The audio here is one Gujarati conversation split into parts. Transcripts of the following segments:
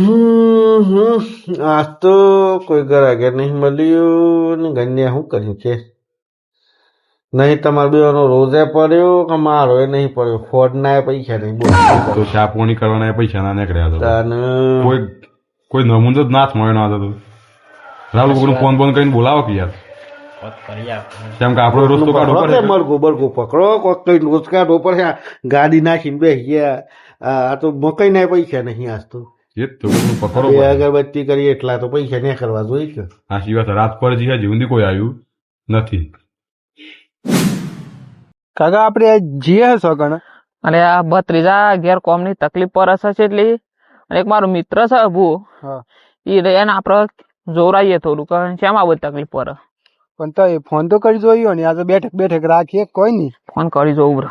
આજ તો કોઈ ઘર આગળ નહીં મળ્યું ને ગણ્યા શું કર્યું છે? નહીં તમારે બેનો રોજે પડ્યો કે મારો એ નહીં પડ્યો? ફોડ ના પૈસા નહીં બોલ. તો ચા પોણી કરવાના પૈસા ના નીકળ્યા હતા કોઈ કોઈ નમૂન જ નાથ મળ્યો ના હતો રાહુલ કોઈનું ફોન ફોન કરીને બોલાવો કે યાર. કેમ કે આપણો રસ્તો કાઢવો પડે કે મરઘો પકડો કોક કઈ રોજ કાઢવો પડે. ગાડી નાખીને બેસી ગયા. આ આ તો મકઈ ના પૈસા નહીં આજ તો. એ જ તો પકડો બે અગરબત્તી કરી એટલા તો પૈસા ને કરવા જોઈએ છે આ સિવાય રાત પર જી જીવંદી કોઈ આવ્યું નથી. કાકા આપણે જીએ હશો કણ અને આ બત્રીજા ઘેર કોમની તકલીફ પર હશે છે એટલે? અને એક મારો મિત્ર છે અભુ એ એને આપણે જોરાઈએ થોડું કે શેમાં બધી તકલીફ પર પણ તો ફોન તો કરી જોયો ને આ તો બેઠક બેઠક રાખીએ કોઈ નહીં. ફોન કરી જોઉં બ્રો.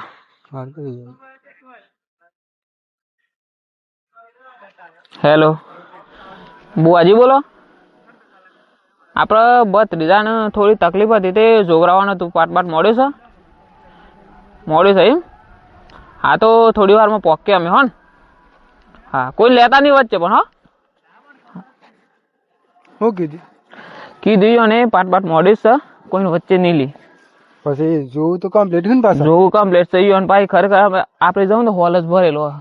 હેલો બુઆજી બોલો. આપણે ભત્રીજાને થોડી તકલીફ હતી તે જોગરાવાનું હતું પાટ પાટ મળ્યું છે. મળ્યું છે એમ? હા તો થોડી વારમાં પોકે અમે હો ને હા કોઈ લેતા નહીં વચ્ચે પણ હો. શું કીધું. કીધું અને પાટ પાટ મોડીશ છે કોઈને વચ્ચે નહીં લી. પછી જોવું તો કમ્પ્લીટ ને પાછું? જોવું કમ્પ્લીટ થઈ ગયું ભાઈ ખરેખર આપણે- જવું ને હોલ જ ભરેલો.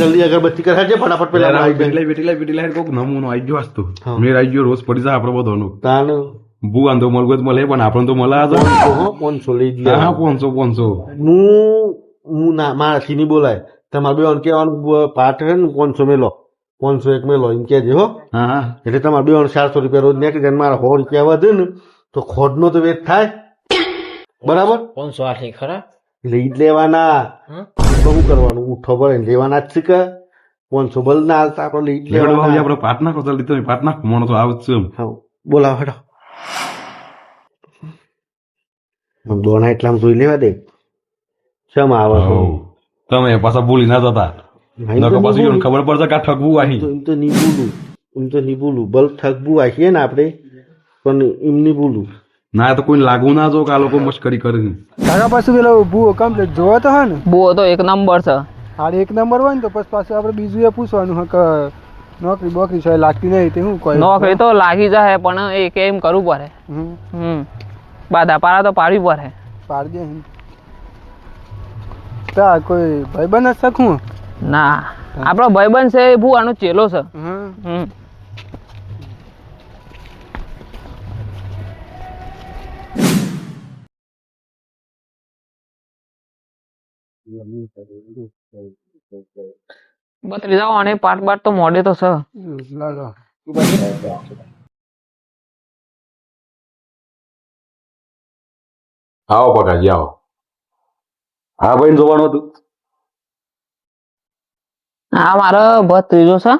જલ્દી અગરબત્તી કરાવજે ફટાફટ પેલા. બેટલા બેટલા બેટલા કોક નમૂનો આવી ગયો હસતો હા. મેર આવી ગયો રોજ પડી જાય આપણો બધોનો. તાન ભૂગાન આંધો મળગો મળે પણ આપણને તો મળે આ પાંચસો લઈ ગયા. હા. પાંચસો પાંચસો હું હું ના મારાથી નહીં બોલાય. તમારે બેન કહેવાનું બ- પાઠ છે ને પાંચસો મેલો. પાંચસો એક મેલો એમ કહેજે હો. હા હા. એટલે તમારે બેન ચારસો રૂપિયા રોજ નીકળી જાય ને મારા સો રૂપિયા વધે ને તો ખોડનો તો વેટ થાય. બરાબર? પાંચસો આઠ ખરા? લઈ જ લેવાના? શું કરવાનું? ઉઠો ભરે લેવાના જ છે કે? પાંચસો બલ ના હાલતા આપણે લઈ લેવાના. આપણે પાટના કરતા લીધો પાટના કમાણો તો આવે છે એમ. હા બોલાવો હેડો. આમ દોણા એટલામાં જોઈ લેવા દે. ચમ આવે તમે પાછા ભૂલી ના જતા. પાછું ખબર પડશે કે ઠગવું આહી. એમ તો નહીં બોલું એમ તો નહીં બોલું બલ ઠગવું આહીએ ને આપણે પણ એમ નહીં બોલું ના તો કોઈ લાગુ ના જો કે આ લોકો મશ્કરી કરે છે. કાકા પાછું પેલો બુઓ કમ્પ્લીટ જોવો તો હા ને? બુઓ તો એક નંબર છે. આ એક નંબર હોય ને તો પછી પાછું આપણે બીજું એ પૂછવાનું હા કે નોકરી બોકરી છે લાગતી નહીં તે હું કોઈ નોકરી તો લાગી જાય પણ એ એમ કરવું પડે. હમ. હમ. બાધા પારા તો પાડવી પડે. પાડજે તા કોઈ ભાઈબંધ જ શકું ના. આપણો ભાઈબંધ છે એ ભૂવાનો ચેલો છે. હમ. હમ. બત્રી જાઓ અને પાટ બાટ તો મોડે તો સર લાલો. આવો પકાજી આવો. હા ભાઈ જોવાનું હતું? હા મારો ભત્રીજો છે.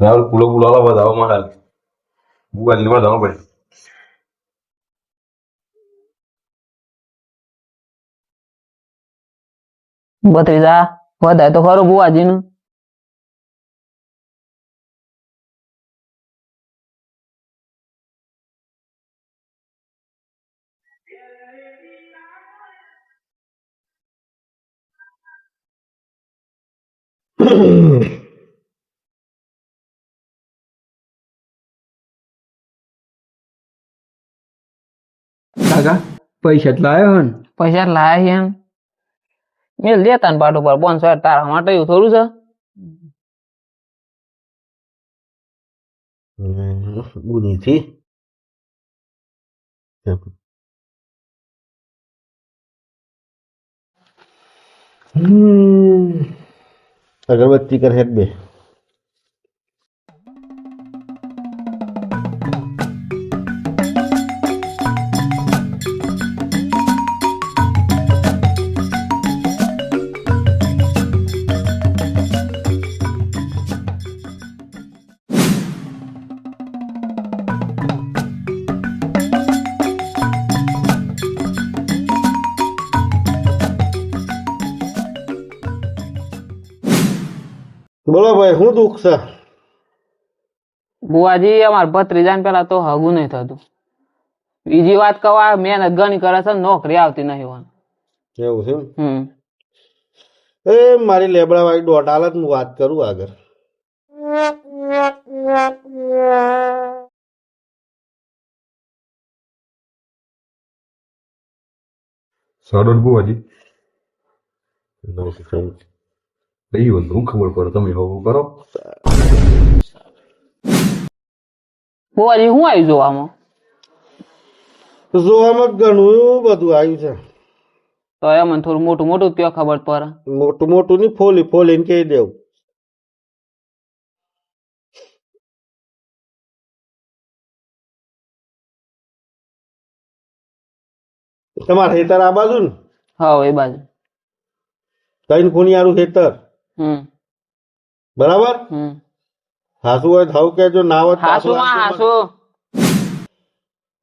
રાહુલ પુલો પુલો આલો બસ આવો મારા બુઆ લેવા જવા પડે ભત્રીજા વધારે તો ખરું બુવાજીનું કાકા પૈસા જ લાવ્યો હે ને પૈસા લાયા છે એમ મેં લેતા ને પાટો પર બોનસો તારા માટે એવું થોડું છે ગુનીથી હમ. અગરબત્તી કર હેડ બે બોલો ભાઈ શું દુઃખ છે? બુઆજી અમાર ભત્રીજાને પેલા તો હગું નહીં થતું. બીજી વાત કવા મહેનત ઘણી કરે છે નોકરી આવતી નહીં હોય. એવું છે હમ. એ મારી લેબડા વાળી દોઢ હાલત હું વાત કરું આગળ. સરળ બુવાજી? લઈ હું ખબર પડે તમે હવે કરો બુઆજી શું આવ્યું જોવામાં જોવામાં ઘણું બધું આવ્યું છે તો એમ મને થોડું મોટું મોટું કયો ખબર પડે મોટું મોટું ની ફોલી ફોલીને કહી દેવું તમારે હેતર આ બાજુ ને હા એ બાજુ ત્રણ ખૂણિયારું ખેતર હમ બરાબર? હાસુ હોય થાવ કેજો ના હોય હાસુ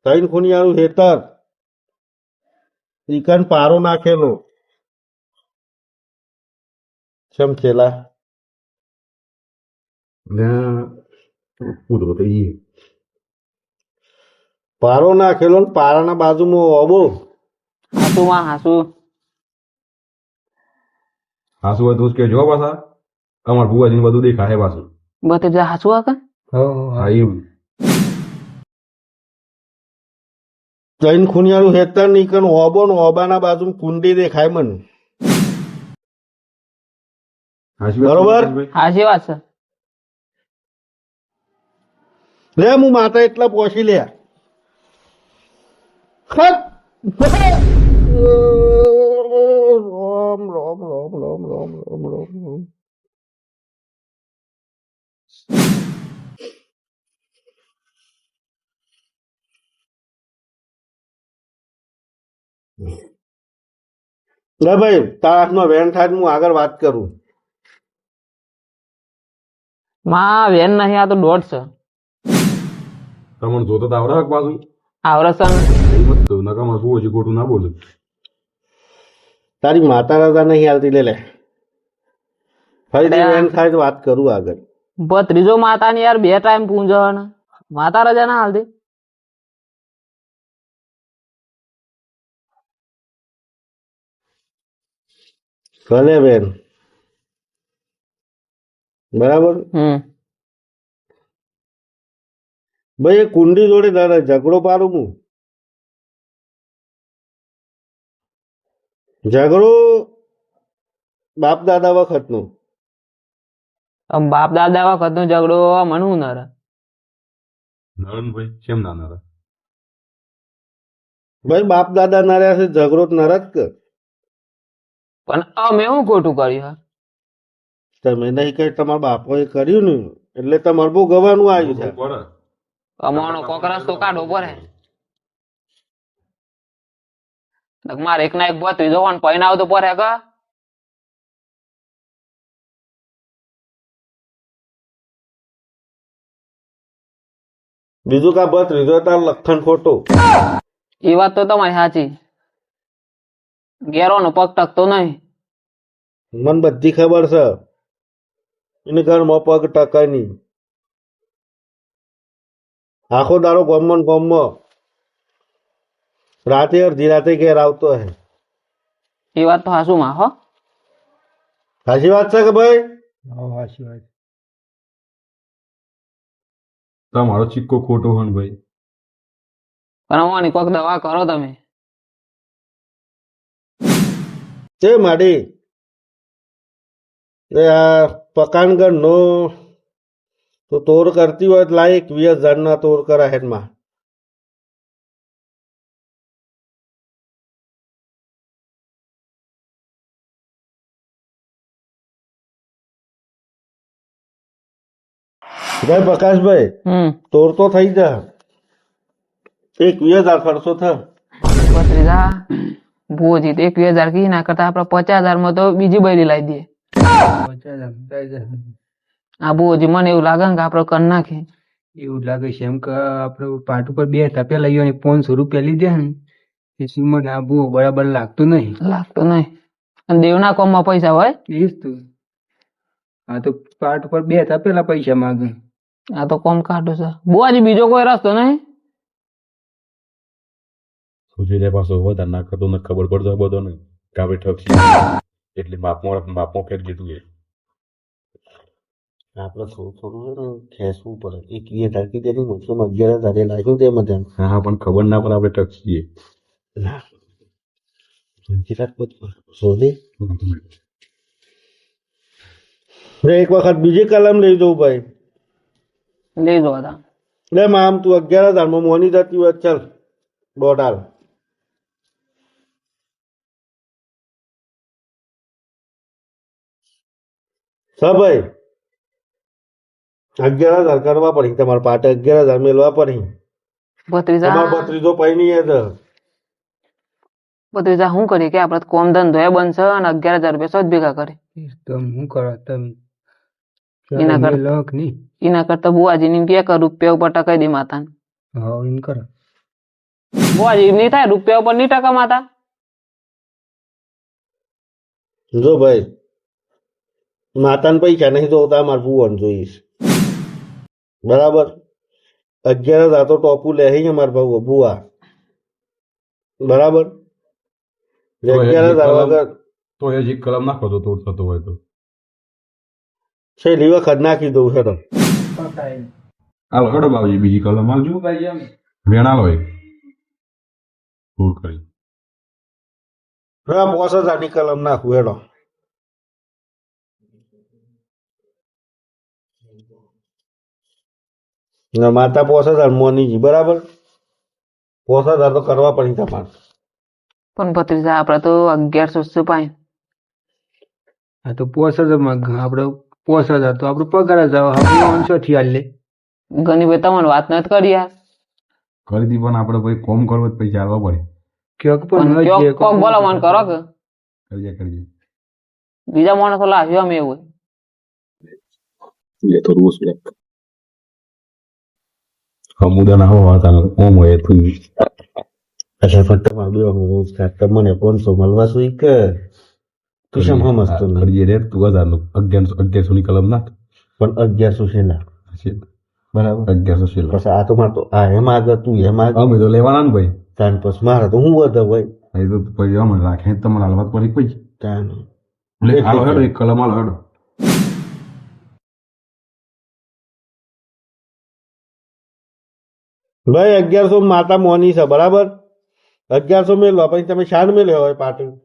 ત્રણ ખુનિયાનું હેતર. ચિકન પારો નાખેલો. ચમચેલા પારો નાખેલો પારાના બાજુમાં ઓબો. હાસુમાં હાસુ. હાસુ હોય તો જ પાછા અમાર બુવાજીને બધું દેખાય પાછું બધા હાસુ આ કા? હા એમ. ત્રણ ખૂણિયારું ખેતર નીકળ ઓબો ને ઓબાના બાજુ કુંડી દેખાય મને. બરોબર. છે વાત છે. લે હું માતા એટલા પોસી લે. ખત રોમ રોમ રોમ રોમ રોમ રોમ રોમ લે ભાઈ તારા હાથમાં વેન થાય હું આગળ વાત કરું. માં વેન નહીં આ તો દોઢ છે. તમને જોતા આવરા પાછું? આવરસન મત નકામાં શું હજી ખોટું ના બોલું. તારી માતા રાજા નહીં હાલતી લે લે. ફરી એમ થાય તો વાત કરું આગળ. ત્રીજો માતા ની યાર બે ટાઈમ પૂંજ માતા રજા ના હાલતી? ભલે બેન. બરાબર? ભાઈ કુંડી જોડે તારે ઝઘડો પાડું હું. ઝઘડો બાપ દાદા વખતનો. આમ બાપ દાદા વખત નો ઝઘડો મને હું નરે નરણભાઈ કેમ ના નર? ભાઈ બાપ દાદા ના રહ્યા છે ઝઘડો તો નરક કે પણ અમે શું ખોટું કર્યું હા? તમે નહીં કહે તમારા બાપોએ કર્યું ને. એટલે તમારે બહુ ગવાનું આવ્યું છે. અમારો કોક તો કાઢો પડે નક મારે એક ના એક ભત્રીજો હોય ને પૈણાવ તો પડે કા? બીજું કા બત રીધો તાર લખણ ખોટો. એ વાત તો તમારી સાચી. ઘેરો નો પગ ટકતો નહીં. મને બધી ખબર છે. એને ઘરમાં પગ ટકાય નહીં. આખો દાડો ગમન ગમમાં રાતે અડધી રાતે ઘેર આવતો હે. એ વાત તો હાસુ માં હો. સાચી વાત છે કે ભાઈ? સાચી વાત. તમારો ચિક્કો ખોટો હોય ભાઈ. કરવાની કોક દવા કરો તમે. તે માડી એ આ પકાનગર નો તો તોર કરતી હોય લાયક વીસ હજાર ના તોર કરા હેડમાં. ભાઈ પ્રકાશભાઈ હમ. તોર તો થઈ જા. એક વીસ હજાર ખર્ચો થયો. ભત્રીજા ભૂજી તો એકવીસ હજાર કી ના કરતા આપડે પચાસ હજારમાં તો બીજી બૈરી લાવી દઈએ. આ ભોજી મને એવું લાગે ને કે આપડે કરી નાખે એવું લાગે છે એમ કે આપડે પાટ ઉપર બે હતા પેલા ઈયોને પાંચસો રૂપિયા લીધે ને. એ સીમ આ બહુ બરાબર લાગતું નહીં. લાગતું નહીં. અને દેવના કોમમાં પૈસા હોય? એ જ તો. હા તો પાટ ઉપર બે હતા પેલા પૈસા માંગે. આ તો કોમ કાઢો છે. બુઆજી બીજો કોઈ રસ્તો નહીં? સુજી જાય પાછો વધારે ના કરતો ને ખબર પડતો બધો ને કે આપણે ઠગશી એટલે માપમાં માપમાં ફેંક દીધું એ. આપણે થોડું થોડું છે ને ખેંચવું પડે. એક વીએ ટાકી તેની મોસમ અગિયાર હજારે લાગ્યું તે મધ્યાન હા હા પણ ખબર ના પડે આપણે ઠગશીએ ના. ગુજરાત બધું શોધે એક વખત બીજી કલમ લઈ દઉં ભાઈ. લઈ જવા હતા લે આમ તું અગિયાર હજારમાં મોની જતી હોય ચાલ દોઢ હાલ. ભાઈ? અગિયાર હજાર કરવા પડી તમારા પાટે અગિયાર હજાર મેળવા પડી. ભત્રીજા તમારો ભત્રીજો નહીં એ ભત્રીજા શું કરીએ કે આપણે કોમ ધંધો એ બનશે અને અગિયાર હજાર રૂપિયા સજ ભેગા કરે. તમે શું કરો તમે એના કર- લખ નહીં એના કરતા બુઆજી ને કે કર રૂપિયા ઉપર ટકાઈ દે માતા હા એમ કરો. બુઆજી નહીં થાય રૂપિયા ઉપર નહીં ટકા માતા? જો ભાઈ માતાને પૈસા નહીં જોતા મારે ભુવન જોઈશ. બરાબર? અગિયાર હજાર તો ટોપુ લે છે મારા ભાવ ભુવા બરાબર? જે તો એ અગિયાર તો એ જ કલમ નાખો તો તોડ થતો હોય તો. છેલ્લી વખત નાખી દઉં છે તમે હાલો હેડો બાવજી બીજી કલમ. હાલજો વેણાલો એક. ફૂલ કરી. હા પોસ હજારની કલમ નાખું હેડો. ના માતા પોસ હજાર મોનીજી બરાબર? પોસ હજાર તો કરવા પડી તમારે. પણ ભત્રીજા આપણે તો અગિયારસો સો પાય આ તો પોસ હજારમાં આપણે પોસ હજાર તો આપણો પગાર જ આવે. આપણે પાંચસો થી હાલ લે. ઘણી ભાઈ તમને વાત નથી કરી યાર. કરી દી પણ આપણે ભાઈ કોમ કરવો પછી પૈસા પડે. ક્યોક પણ ક્યોક કોક બોલો મને કરો કે. કરજે કરજે. બીજા માણસો લાવ્યો અમે એવું. એ તો ઓછું બ્લેક સમુદાય ના હોવા હતા ઓમ હોય તું અચ્છા ફક્ત મારું બે રોજ ખાતા મને સો મળવા સુઈ કે? તું શેમ સમજતો નહીં કરજે રે તું હજારનું અગિયારસો અગિયારસો ની કલમ નાખ પણ અગિયારસો ના બરાબર અગિયારસો છે પછી આ તો મારે તો આ એમ આગળ તું એમ આગળ અમે તો લેવાના ને ભાઈ તાન પછી મારે તો હું વધે ભાઈ એ તો પછી અમે રાખે તમારે હાલવાત પડી પછી તાન લે હાલો હેડો એક કલમ હાલો હેડો ભાઈ અગિયારસો માતા મોની છે બરાબર અગિયારસો મેળવા પછી તમે શાન મેળ્યો હોય પાટું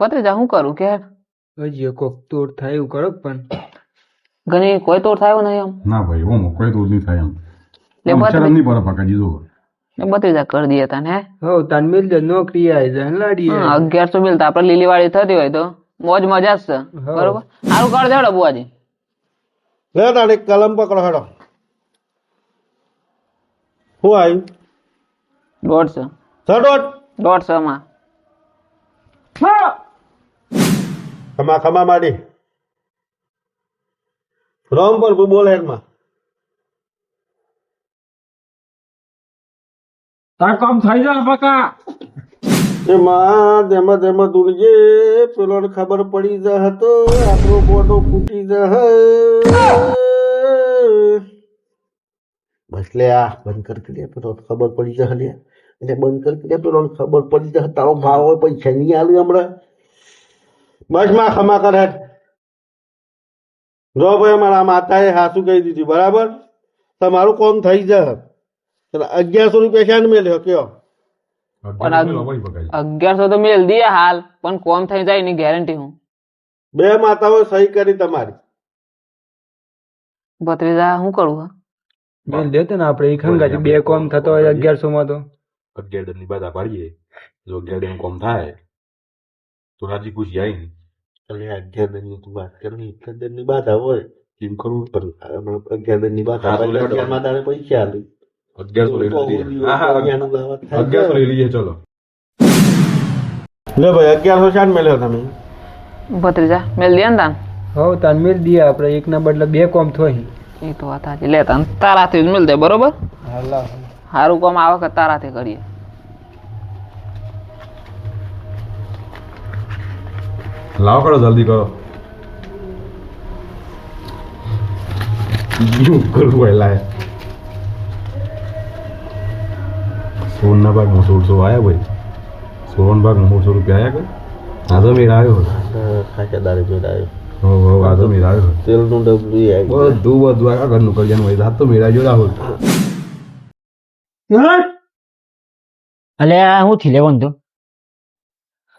ભત્રીજા શું કરું કે? હજી કોક તોડ થાય એવું કરો પણ? ઘણી કોઈ તોડ થાય નહીં એમ? ના ભાઈ હું કોઈ તોડ નહીં થાય એમ. લે આમ શરમ નહીં પડે પકાજી જો ને ભત્રીજા કરી દઈએ તને હે? હો તન મિલ જ નોકરી આય જાય લાડી હા, અગિયારસો મિલ તો આપણે લીલી વાળી થતી હોય તો. મોજ મજા જ છે બરોબર? સારું કર દેડો બુઆજી. લે તાણ કલમ પકડો હેડો. શું આવ્યું દોઢસો. દોઢસો માં ખમા ખમા માડી. રોમ પર બોલે તાર કામ થઈ જાય એમાં તેમાં તેમાં દુરજે પેલો ખબર પડી જ હતો આપણો બોટો ફૂટી જ બસ લે આ બંધ કર કે પેલો ખબર પડી જશે લે. એટલે બંધ કર કે પેલો ખબર પડી જ તારો ભાવ હોય પૈસા નહીં આલું હમણાં. બસમાં ખમા કર હેડ જો ભાઈ મારા માતાએ હાસું કહી દીધું બરાબર? તમારું કોમ થઈ જશે. અગિયારસો રૂપિયા શાન મેલ્યો કયો? અગિયારસો તો મેલ દે હાલ પણ કોમ થઈ જાય એની ગેરંટી હું. બે માતાઓ સહી કરી તમારી. ભત્રીજા શું કરું હા? મેલ દેતો ને આપણે હંગાથી બે કોમ થતો હોય અગિયારસો માં તો. અગિયારની બધા પાડીએ. જો અગિયાર કોમ થાય તો રાજી ખુશી આવી ને એટલે અગિયાર દિનની તું વાત કરી એક દિનની બાધા હોય એમ કરવું પણ અગિયાર દિનની બાધા હા, તો એટલે લેવડો. પૈસા આલી અગિયારસો લઈ લઈએ ચલો. લે ભાઈ અગિયારસો શાન મેલ્યો તમે. ભત્રીજા મેલ દિયા ને તાન. હો તાન મેલ દિયા આપણે. એકના બદલે બે કોમ થોઈ એ તો વાત સાચી. લે તાન તારાથી જ મેલ દે બરોબર? હાલા. સારું કોમ આવે કે તારાથી કરીએ. લાવો કરો જલ્દી કરો. બીજું કરવું હોય લાય? સોળના ભાગમાં સોળસો આવ્યા ભાઈ? સોળના ભાગમાં સોળસો રૂપિયા આવ્યા કે આજો મેળ આવ્યો. ખાચેદારી જોડાયો હો હો આ તો મેળ આવ્યો. તેલનું ડબલું એ આવી ગયું. બધું બધું આ ઘરનું કલ્યાણ હોય હાથ તો મેળા અલે હું? થી લેવાનું તું?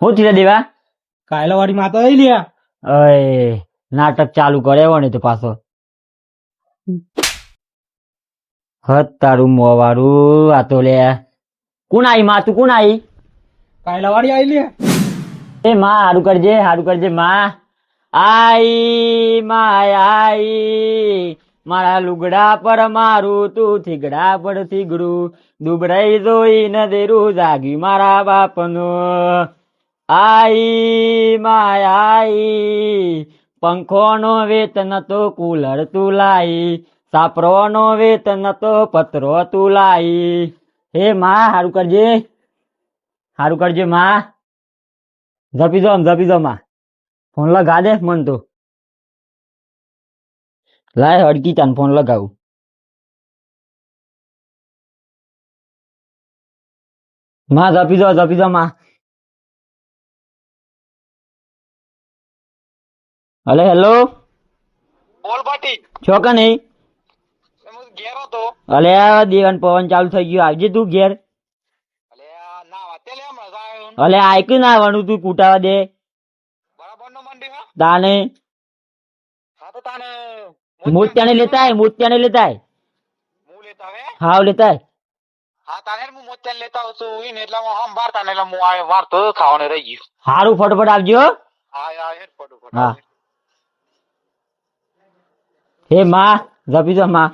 હું થી દેવા? કાયલા વાળી માતા આવી લ્યા. અય નાટક ચાલુ કરે ને તો પાછો. હત તારું મોવારું આ તો લે કોણ આઈ માં? તું કોણ આઈ? કાયલા વાળી આવી લ્યા. એ માં હારું કરજે હારું કરજે માં. આઈ માં આઈ. મારા લુગડા પર મારું તું થીગડા પર થીગડું. દુબડાઈ જોઈ ન દેરું જાગી મારા બાપનું. આઈ, માય આઈ, પંખોનો વેત નતો કુલર તું લાઈ સાપરોનો વેત નતો પતરો તું લાઈ હે માં, હારું કરજે. હારું કરજે માં. જપી દો જપી દો માં. ફોન લગા દે મન તો. લાય હડકી તાન ફોન લગાવું. માં જપી દો જપી દો માં. હલે હેલો બોલ પાટી છો કે નહીં? હું ઘેર હતો. અલે આ દેવન પવન ચાલુ થઈ ગયું. આવજે તું ઘેર. અલે આ ના વાતે લે હમણાં જાય અલે આયકું ના આવવાનું તું? કૂટાવા દે. બરાબર નો મંડી હા? તાને. હા તો તાને મોત્યાને લેતા આય મોત્યાને લેતા આય. હું લેતા હવે? હાવ લેતા આય. હા તાને હું મોત્યાને લેતા આવું છું. ઈને એટલે હું હમ બાર તાને એટલે હું આ વાર તો ખાવાને રહી ગયું. હારું ફટફટ આવજો હો. હા હા હેડ ફટોફટ હા. હે માં જપી દો માં.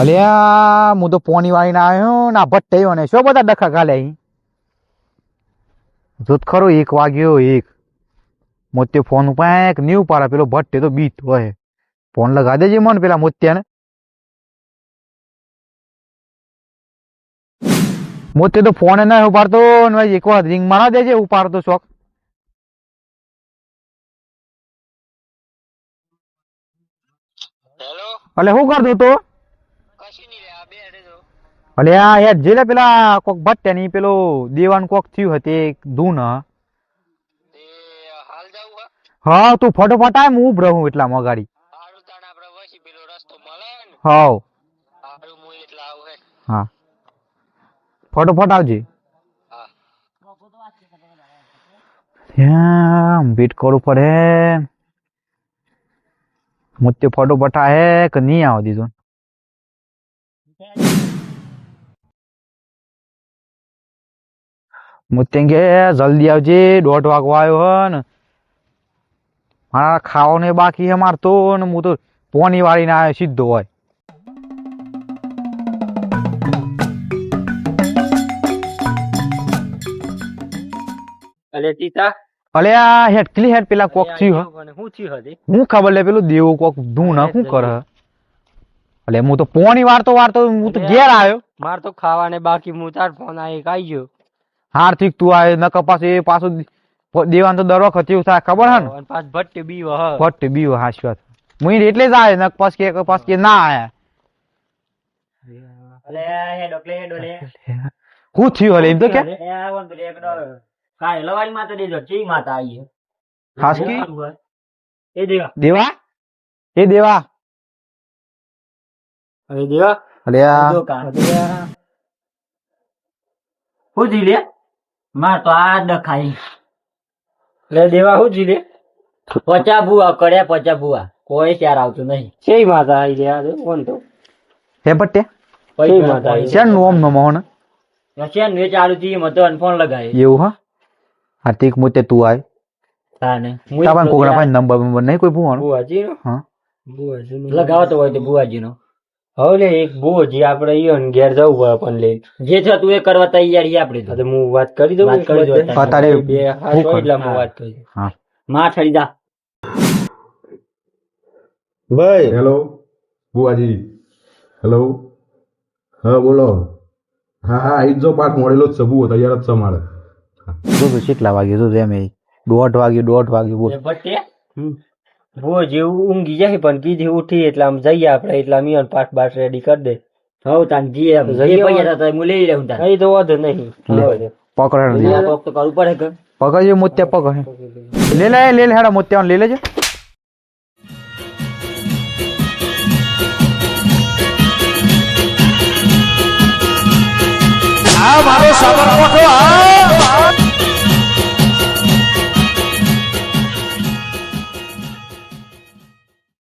અલ્યા હું તો પોની વાળીને આવ્યો ના ભટ્ટ ને, શું બધા ડખા ગાલે જોત ખરો, એક વાગ્યો, એક. મોતે ફોન ઉપાય કે નહીં ઉપાડે પેલો ભટ્ટ તો બીત હોય. ફોન લગા દેજે મને પેલા મોત્યાને. મોતે તો ફોન ના ઉપાડતો ને, એક વાર રિંગ મારા દેજે, ઉપાડતો શોખ. એટલે શું કરતો તો? રે આ યાર જેલે પેલા કોક ભટ્ટની પેલો દેવાન કોક થયું હતી ધૂન. હા? તું ફટોફટ આય હું ઉભ રહું એટલા મગાડી. હાવ. હું એટલા ફટોફટ આવજે. હા. ત્યાં વેટ કરવું પડે. મુત્તે ફટોફટ આહે કે નહીં આવવા દીધો મુત્તે કે જલ્દી આવજે દોઢ વાગવા આવ્યો હે ને મારા ખાવાનું બાકી હે મારતો ને હું તો પોની વાળીને આવ્યો સીધો હોય અલે ટીટા અલે આ હેડ ક્લી પેલા કોક થયું હું. થયું હતી હું ખબર લે પેલું દેવું કોક ધૂન ના શું કરે? અલે હું તો પોણી વારતો વારતો હું તો ઘેર આવ્યો. માર તો ખાવાને બાકી હું તાર ફોન આવી કાઈ ગયો. હાર્થિક તું આયો ન કપાસ એ પાછું દેવાન તો દર વખત એવું થાય ખબર હે ને? પાછ ભટ્ટ બી વહ ભટ્ટ બી વહ હાશ વાત. હું એટલે જ આવે ન કપાસ કે કપાસ કે ના આયા. અલે હેડો પ્લે હેડો લે. હું થયું હલે એમ તો કે? એક કાય લવારી માતા દેજો ચી માતા આવી ખાસકી એ દેવા. દેવા? એ દેવા? અરે દેવા? અલ્યા. જો કા હું જી લે. માર તો આ દખાઈ લે દેવા હું જી લે. પચા ભુવા કર્યા પચા ભુવા. કોઈ ત્યાર આવતું નહીં. છે માતા આવી છે કોણ તો. હે પટ્ટે કઈ માતા આવી છે નોમ નો? મોહન રશિયન વે ચાલુ થી મતો ફોન લગાય એવું હા? હાર્થિક મુતે તું આય. તાને. તાપન કોકના પાસે નંબર નંબર નહીં કોઈ ભૂવાનું? બુવાજી નો હા. બુવાજી નો લગાવતો હોય તો બુવાજી નો હવે લે એક બુવાજી આપણે ઈયો ને ઘેર જવું પડે પણ લે જે છે તું એ કરવા તૈયારી આપણે તો. હું વાત કરી દઉં વાત કરી દઉં. તારે બે હું હોય એટલે હું વાત કરી. હા. માં છડી જા. ભાઈ. હેલો બુવાજી. હેલો હા બોલો. હા હા આઈ જો પાઠ મળેલો જ છે બુઓ તૈયાર જ છે મારે. જો તો કેટલા વાગે જોજો એમ દોઢ વાગ્યું દોઢ વાગ્યું બોલ. એ ભટ્ટે ભૂવો જેવું ઊંઘી જાય પણ કીધી ઉઠી એટલે આમ જઈએ આપણે એટલે આમ ઈયોને પાઠ બાઠ રેડી કરી દે. હવ તાન જઈએ જઈએ પૈયા તો હું લઈ લઉં તાન. તો વાંધો નહીં. પકડ આ કોક તો કરવું પડે કે પકડજો મોત્યા પકડ. લે લે લે લે હેડા મોત્યા લઈ લેજો. આ મારો સાબરકોઠો